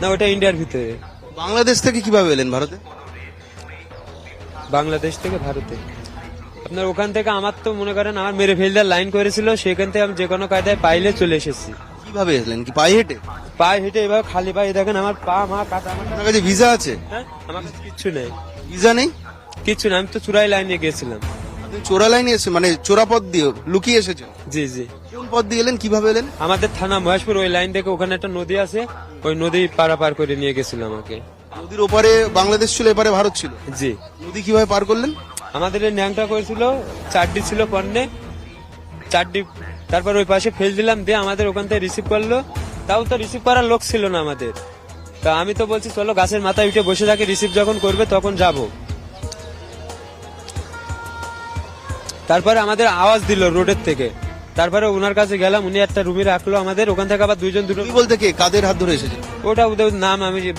না ওটা ইন্ডিয়ার ভিতরে। বাংলাদেশ থেকে কীভাবে এলেন ভারতে? বাংলাদেশ থেকে ভারতে। আপনার ওখান থেকে আমার তো মনে করেন আমার মেরে ফেলদার লাইন করেছিল সেখান থেকে আমি যে কোনো কায়দায় পাইলে চলে এসেছি। কীভাবে এলেন কি পায়ে হেঁটে? পায়ে হেঁটে এবার খালি পায়ে দেখেন আমার পা মা কাটা আমার কাছে ভিসা আছে? হ্যাঁ আমার কাছে কিচ্ছু নেই। ভিসা নেই? কিচ্ছু না আমি তো চূড়াই লাইনে গেছিলাম। চোরা লাইনে এসে মানে চোরা পথ দিয়ে লুকিয়ে এসেছেন। জি জি। কোন পথ দিয়ে এলেন? কীভাবে এলেন? আমাদের থানা মহেশপুর ওই লাইন থেকে ওখানে একটা নদী আছে। ওই নদী পারাপার করে নিয়ে গেছিল আমাকে। নদীর ওপারে বাংলাদেশ ছিল এপারে ভারত ছিল। জি। নদী কীভাবে পার করলেন? আমাদের এই ন্যাংটা করেছিল চারটি ছিল পণ্যে। চারটি তারপর ওই পাশে ফেল দিলাম দিয়ে আমাদের ওখান থেকে রিসিভ করল। তাও তো রিসিভ করার লোক ছিল না আমাদের। তা আমি তো বলছি চলো গাছের মাথায় উঠে বসে থাকি রিসিভ যখন করবে তখন যাব। তারপরে আমাদের আওয়াজ দিল রোডের থেকে। তারপরে ওনার কাছে গেলাম উনি একটা রুমে রাখল আমাদের ওখান থেকে আবার দুইজন দুটো বলতে কে? কাদের হাত ধরে এসেছে? ওটা ওদের নাম আমি